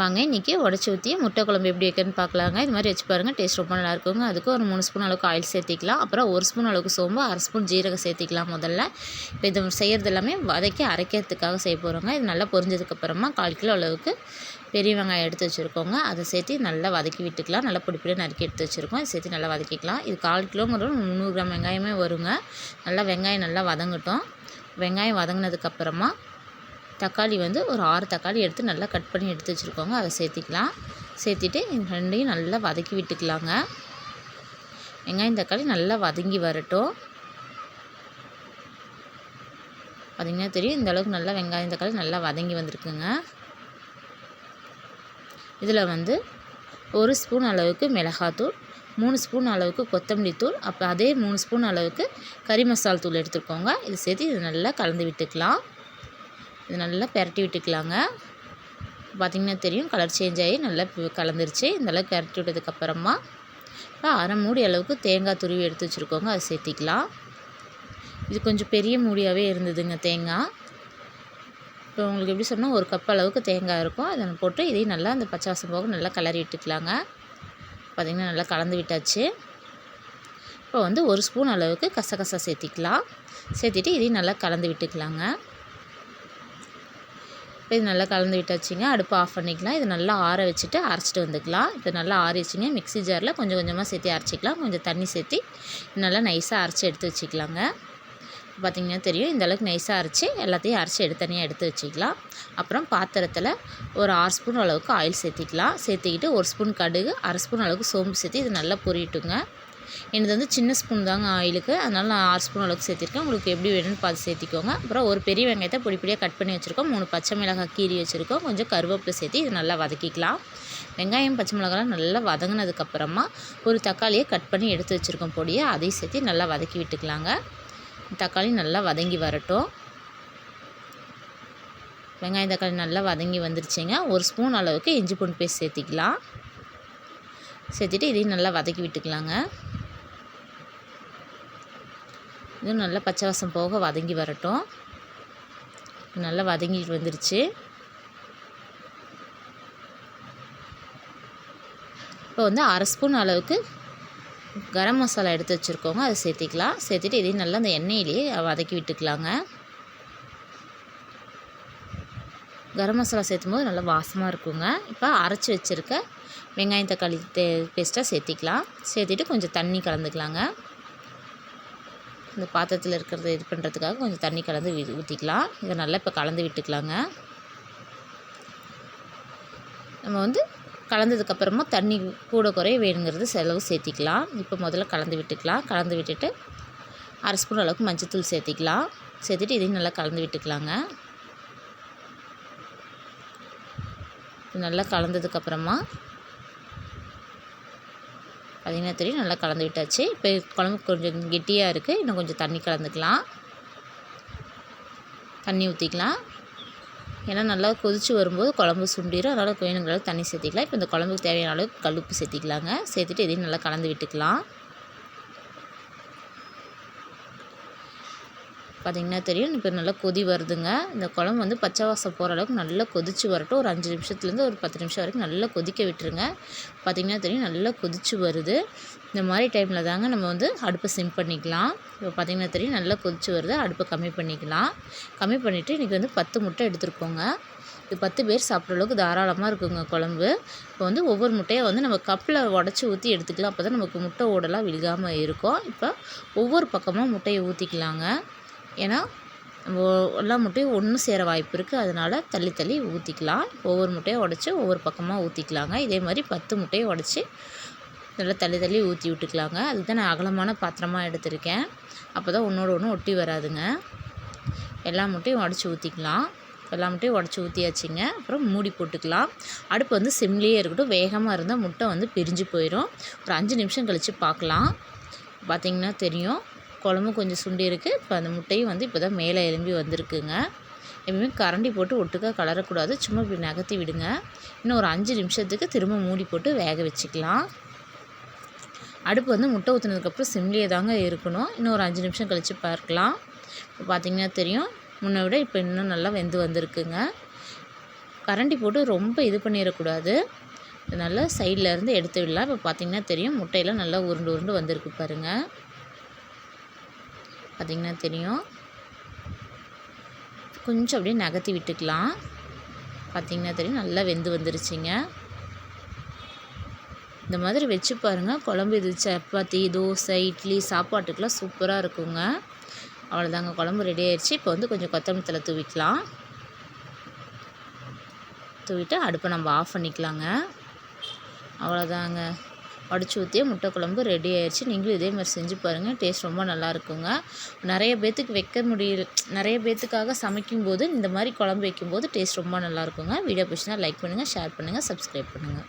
வாங்க இன்றைக்கி உடச்சி ஊற்றி முட்டை குழம்பு எப்படி வைக்கிறதுன்னு பார்க்கலாங்க. இது மாதிரி வச்சு பாருங்கள் டேஸ்ட் ரொம்ப நல்லா இருக்குங்க. அதுக்கு ஒரு மூணு ஸ்பூன் அளவுக்கு ஆயில் சேர்த்திக்கலாம். அப்புறம் ஒரு ஸ்பூன் அளவுக்கு சோம்பு அரை ஸ்பூன் ஜீரகம் சேர்த்திக்கலாம் முதல்ல. இப்போ இது செய்கிறது எல்லாமே வதக்கி அரைக்கிறதுக்காக செய்ய போகிறோங்க இது நல்லா பொரிஞ்சதுக்கப்புறமா கால் கிலோ அளவுக்கு பெரிய வெங்காயம் எடுத்து வச்சுருக்கோங்க. அதை சேர்த்து நல்லா வதக்கி விட்டுக்கலாம். நல்லா பொடி நறுக்கி எடுத்து வச்சுருக்கோம். அதை சேர்த்து நல்லா வதக்கிக்கலாம். இது கால் கிலோங்கிற முந்நூறு கிராம் வெங்காயமே வருங்க. நல்லா வெங்காயம் நல்லா வதங்கட்டும். வெங்காயம் வதங்கினதுக்கப்புறமா தக்காளி வந்து ஒரு ஆறு தக்காளி எடுத்து நல்லா கட் பண்ணி எடுத்து வச்சுருக்கோங்க. அதை சேர்த்திக்கலாம். சேர்த்திட்டு இந்த ரெண்டையும் நல்லா வதக்கி விட்டுக்கலாங்க. வெங்காயம் தக்காளி நல்லா வதங்கி வரட்டும். பார்த்திங்கன்னா தெரியும் இந்த அளவுக்கு நல்லா வெங்காயம் தக்காளி நல்லா வதங்கி வந்திருக்குங்க. இதில் வந்து ஒரு ஸ்பூன் அளவுக்கு மிளகாத்தூள் மூணு ஸ்பூன் அளவுக்கு கொத்தமல்லி தூள் அப்போ அதே மூணு ஸ்பூன் அளவுக்கு கறி மசால் தூள் எடுத்துக்கோங்க. இது சேர்த்து இது நல்லா கலந்து விட்டுக்கலாம். இது நல்லா பெரட்டி விட்டுக்கலாங்க. பார்த்திங்கன்னா தெரியும் கலர் சேஞ்ச் ஆகி நல்லா கலந்துருச்சு. இந்தளவுக்கு பெரட்டி விட்டதுக்கப்புறமா இப்போ அரை மூடி அளவுக்கு தேங்காய் துருவி எடுத்து வச்சுருக்கோங்க. அதை சேர்த்திக்கலாம். இது கொஞ்சம் பெரிய மூடியாகவே இருந்ததுங்க தேங்காய். இப்போ உங்களுக்கு எப்படி சொன்னால் ஒரு கப் அளவுக்கு தேங்காய் இருக்கும். அதை போட்டு இதையும் நல்லா அந்த பச்சை வாசம் போக நல்லா கலரி விட்டுக்கலாங்க. பார்த்திங்கன்னா நல்லா கலந்து விட்டாச்சு. இப்போ வந்து ஒரு ஸ்பூன் அளவுக்கு கசகசா சேர்த்திக்கலாம். சேர்த்திட்டு இதையும் நல்லா கலந்து விட்டுக்கலாங்க. இப்போ இது நல்லா கலந்து விட்டாச்சுங்க. அடுப்பு ஆஃப் பண்ணிக்கலாம். இது நல்லா ஆற வச்சுட்டு அரைச்சிட்டு வந்துக்கலாம். இது நல்லா ஆறிச்சிங்க மிக்ஸி ஜாரில் கொஞ்சம் கொஞ்சமாக சேர்த்து அரைச்சிக்கலாம். கொஞ்சம் தண்ணி சேர்த்து நல்லா நைஸாக அரைச்சி எடுத்து வச்சுக்கலாங்க. பார்த்திங்கன்னா தெரியும். இந்தளவுக்கு நைஸாக அரைச்சி எல்லாத்தையும் அரைச்சி எடுத்து தனியாக எடுத்து வச்சுக்கலாம். அப்புறம் பாத்திரத்தில் ஒரு ஆறு ஸ்பூன் அளவுக்கு ஆயில் சேர்த்திக்கலாம். சேர்த்திக்கிட்டு ஒரு ஸ்பூன் கடுகு அரை ஸ்பூன் அளவுக்கு சோம்பு சேர்த்து இது நல்லா பொரியட்டுங்க. எனது வந்து சின்ன ஸ்பூன் தாங்க ஆயிலுக்கு. அதனால் நான் ஆறு ஸ்பூன் அளவுக்கு சேர்த்திருக்கேன். உங்களுக்கு எப்படி வேணும்னு பார்த்து சேர்த்திக்கோங்க. அப்புறம் ஒரு பெரிய வெங்காயத்தை பொடி பொடியாக கட் பண்ணி வச்சுருக்கோம். மூணு பச்சை மிளகாய் கீரி வச்சுருக்கோம். கொஞ்சம் கருவேப்பிலை சேர்த்து இது நல்லா வதக்கிக்கலாம். வெங்காயம் பச்சை மிளகாலாம் நல்லா வதங்கினதுக்கப்புறமா ஒரு தக்காளியை கட் பண்ணி எடுத்து வச்சுருக்கோம் பொடியை. அதையும் சேர்த்து நல்லா வதக்கி விட்டுக்கலாங்க. தக்காளி நல்லா வதங்கி வரட்டும். வெங்காயம் தக்காளி நல்லா வதங்கி வந்துருச்சுங்க. ஒரு ஸ்பூன் அளவுக்கு இஞ்சி பூண்டு பேஸ்ட் சேர்த்திக்கலாம். சேர்த்துட்டு இதையும் நல்லா வதக்கி விட்டுக்கலாங்க. இதுவும் நல்லா பச்சை வாசம் போக வதங்கி வரட்டும். நல்லா வதங்கிட்டு வந்துருச்சு. இப்போ வந்து அரை ஸ்பூன் அளவுக்கு கரம் மசாலா எடுத்து வச்சுருக்கோங்க. அதை சேர்த்திக்கலாம். சேர்த்துட்டு இதையும் நல்லா அந்த எண்ணெயிலேயே வதக்கி விட்டுக்கலாங்க. கரம் மசாலா சேர்த்தும் போது நல்லா வாசமாக இருக்குங்க. இப்போ அரைச்சி வச்சுருக்க வெங்காயம் தக்காளி பேஸ்ட்டாக சேர்த்திக்கலாம். சேர்த்துட்டு கொஞ்சம் தண்ணி கலந்துக்கலாங்க. இந்த பாத்திரத்தில் இருக்கிறத இது பண்ணுறதுக்காக கொஞ்சம் தண்ணி கலந்து ஊற்றிக்கலாம் இதை நல்லா இப்போ கலந்து விட்டுக்கலாங்க. நம்ம வந்து கலந்ததுக்கப்புறமா தண்ணி கூட குறைய வேணுங்கிறது செலவு சேர்த்திக்கலாம். இப்போ முதல்ல கலந்து விட்டுக்கலாம். கலந்து விட்டுட்டு அரை ஸ்பூன் அளவுக்கு மஞ்சத்தூள் சேர்த்திக்கலாம். சேர்த்துட்டு இதையும் நல்லா கலந்து விட்டுக்கலாங்க. நல்லா கலந்ததுக்கப்புறமா பார்த்திங்கன்னா தெரியும் நல்லா கலந்து விட்டாச்சு இப்போ குழம்பு கொஞ்சம் கெட்டியாக இருக்குது இன்னும் கொஞ்சம் தண்ணி கலந்துக்கலாம். தண்ணி ஊற்றிக்கலாம் ஏன்னா நல்லா கொதித்து வரும்போது குழம்பு சுண்டிடும் அதனால் வேணுங்கிற அளவுக்கு தண்ணி சேர்த்திக்கலாம். இப்போ இந்த குழம்புக்கு தேவையான அளவுக்கு கல்லுப்பு சேர்த்திக்கலாங்க. சேர்த்துட்டு இதையும் நல்லா கலந்து விட்டுக்கலாம். பார்த்திங்கன்னா தெரியும். இப்போ நல்லா கொதி வருதுங்க. இந்த குழம்பு வந்து பச்சை வாசம் போகிற அளவுக்கு நல்லா கொதித்து வரட்டும். ஒரு அஞ்சு நிமிஷத்துலேருந்து ஒரு பத்து நிமிஷம் வரைக்கும் நல்லா கொதிக்க விட்டுருங்க. பார்த்திங்கன்னா தெரியும் நல்லா கொதித்து வருது. இந்த மாதிரி டைமில் தாங்க நம்ம வந்து அடுப்பை சிம் பண்ணிக்கலாம். இப்போ பார்த்திங்கன்னா தெரியும் நல்லா கொதித்து வருது. அடுப்பை கம்மி பண்ணிக்கலாம். கம்மி பண்ணிவிட்டு இன்றைக்கி வந்து பத்து முட்டை எடுத்துருக்கோங்க. இது பத்து பேர் சாப்பிட்ற அளவுக்கு தாராளமாக இருக்குங்க குழம்பு. இப்போ வந்து ஒவ்வொரு முட்டையை வந்து நம்ம கப்பில் உடச்சி ஊற்றி எடுத்துக்கலாம். அப்போ தான் நமக்கு முட்டை ஓடலாம் விழுகாமல் இருக்கும். இப்போ ஒவ்வொரு பக்கமாக முட்டையை ஊற்றிக்கலாங்க ஏன்னா எல்லா முட்டையும் ஒன்று சேர வாய்ப்பு இருக்குது அதனால் தள்ளி தள்ளி ஊற்றிக்கலாம் ஒவ்வொரு முட்டையை உடச்சி ஒவ்வொரு பக்கமாக ஊற்றிக்கலாங்க இதே மாதிரி பத்து முட்டையை உடச்சி நல்லா தள்ளி தள்ளி ஊற்றி விட்டுக்கலாங்க. அதுதான் நான் அகலமான பாத்திரமாக எடுத்திருக்கேன். அப்போ தான் ஒன்றோட ஒன்று ஒட்டி வராதுங்க. எல்லா முட்டையும் உடச்சி ஊற்றிக்கலாம் எல்லா முட்டையும் உடச்சி ஊற்றியாச்சுங்க அப்புறம் மூடி போட்டுக்கலாம். அடுப்பு வந்து சிம்லேயே இருக்கட்டும். வேகமாக இருந்தால் முட்டை வந்து பிரிஞ்சு போயிடும் ஒரு அஞ்சு நிமிஷம் கழித்து பார்க்கலாம். பார்த்திங்கன்னா தெரியும். குழம்பு கொஞ்சம் சுண்டி இருக்குது இப்போ அந்த முட்டையும் வந்து இப்போ தான் மேலே எலும்பி வந்திருக்குங்க. எப்பவுமே கரண்டி போட்டு ஒட்டுக்காக கலரக்கூடாது. சும்மா இப்படி நகர்த்தி விடுங்க. இன்னும் ஒரு அஞ்சு நிமிஷத்துக்கு திரும்ப மூடி போட்டு வேக வச்சுக்கலாம். அடுப்பு வந்து முட்டை ஊற்றுனதுக்கப்புறம் சிம்லியே தாங்க இருக்கணும். இன்னும் ஒரு அஞ்சு நிமிஷம் கழித்து பார்க்கலாம். இப்போ பார்த்திங்கன்னா தெரியும். முன்னை விட இப்போ இன்னும் நல்லா வெந்து வந்திருக்குங்க. கரண்டி போட்டு ரொம்ப இது பண்ணிடக்கூடாது. நல்லா சைடில் இருந்து எடுத்து விடலாம். இப்போ பார்த்தீங்கன்னா தெரியும். முட்டையெல்லாம் நல்லா உருண்டு உருண்டு வந்திருக்கு பாருங்கள் பார்த்திங்கன்னா தெரியும். கொஞ்சம் அப்படியே நகர்த்தி விட்டுக்கலாம். பார்த்திங்கன்னா தெரியும் நல்லா வெந்து வந்துருச்சுங்க. இந்த மாதிரி வச்சு பாருங்கள் குழம்பு இது சப்பாத்தி தோசை இட்லி சாப்பாட்டுக்கெலாம் சூப்பராக இருக்குங்க. அவ்வளோதாங்க குழம்பு ரெடி ஆயிடுச்சு. இப்போ வந்து கொஞ்சம் கொத்தமல்லி தழை தூவிக்கலாம். தூவிட்டு அடுப்பை நம்ம ஆஃப் பண்ணிக்கலாங்க. அவ்வளோதாங்க வடிச்சு ஊற்றிய முட்டை குழம்பு ரெடி ஆயிடுச்சு நீங்களும் இதே மாதிரி செஞ்சு பாருங்கள் டேஸ்ட் ரொம்ப நல்லா இருக்குங்க. நிறைய பேர்த்துக்கு வைக்க முடியல நிறைய பேர்த்துக்காக சமைக்கும்போது இந்த மாதிரி குழம்பு வைக்கும்போது டேஸ்ட் ரொம்ப நல்லா இருக்குங்க. வீடியோ பிடிச்சினா லைக் பண்ணுங்கள் ஷேர் பண்ணுங்கள் சப்ஸ்கிரைப் பண்ணுங்கள்